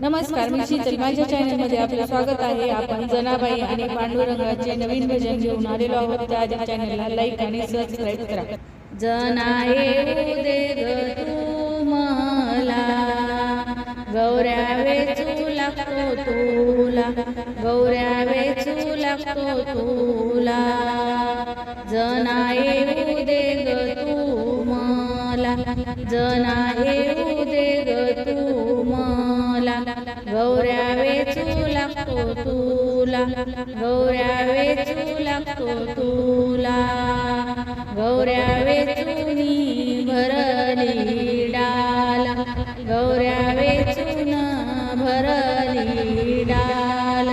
नमस्कार मी शीतल माझ्या चॅनलमध्ये आपलं स्वागत आहे. आपण जनाबाई आणि पांडुरंगाचे नवीन भजन घेऊन आलेलो आहोत. त्या आधी चॅनलला लाईक आणि सबस्क्राईब करा. जना दे तू मला. गौऱ्या वेचू लागतो तुला. गौऱ्या वेचू लागतो तुला. जना येऊ दे ग तू मला. जना येऊ दे ग तू गौऱ्या वेचू लागतो तुला गौऱ्या वेचू लागतो तुला. गौऱ्या वेचूनी भरली डाल गौऱ्या वेचून भरली डाल.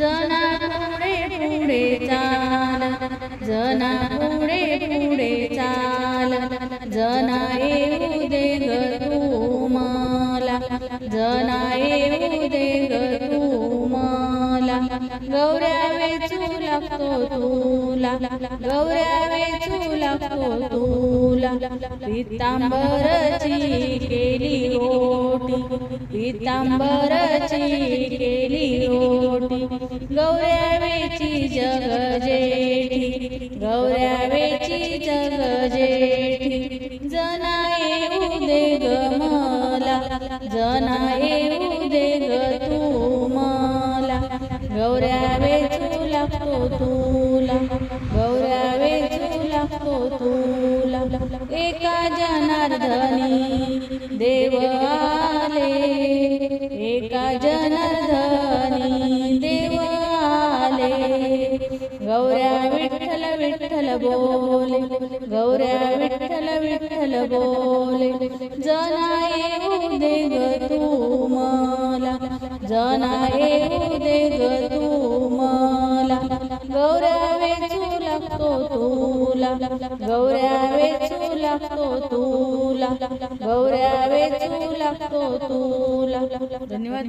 जना पुढे पुढे चाल जना पुढे पुढे चाल जना येऊ दे ग जना येऊ दे ग तू मला गौऱ्या वेचू लागतो तुला गौऱ्या वेचू लागतो तुला पितांबरची केली ओटी पितांबरची केली ओटी गौऱ्या वेची जग जेठी गौऱ्या वेची जग जेठी. जना येऊ दे ग तू मला गौऱ्या वेचू लागतो तुला गौऱ्या वेचू लागतो तुला एका जनार्दनी देव आले एका जनार्दनी देव आले गौऱ्या विठ्ठल विठ्ठल बोले गौऱ्या विठ्ठल विठ्ठल बोले. जना येऊ दे ग तू मला जना येऊ दे ग तू मला गौऱ्या वेचू लागतो तुला गौऱ्या वेचू लागतो तुला गौऱ्या वेचू लागतो तुला। धन्यवाद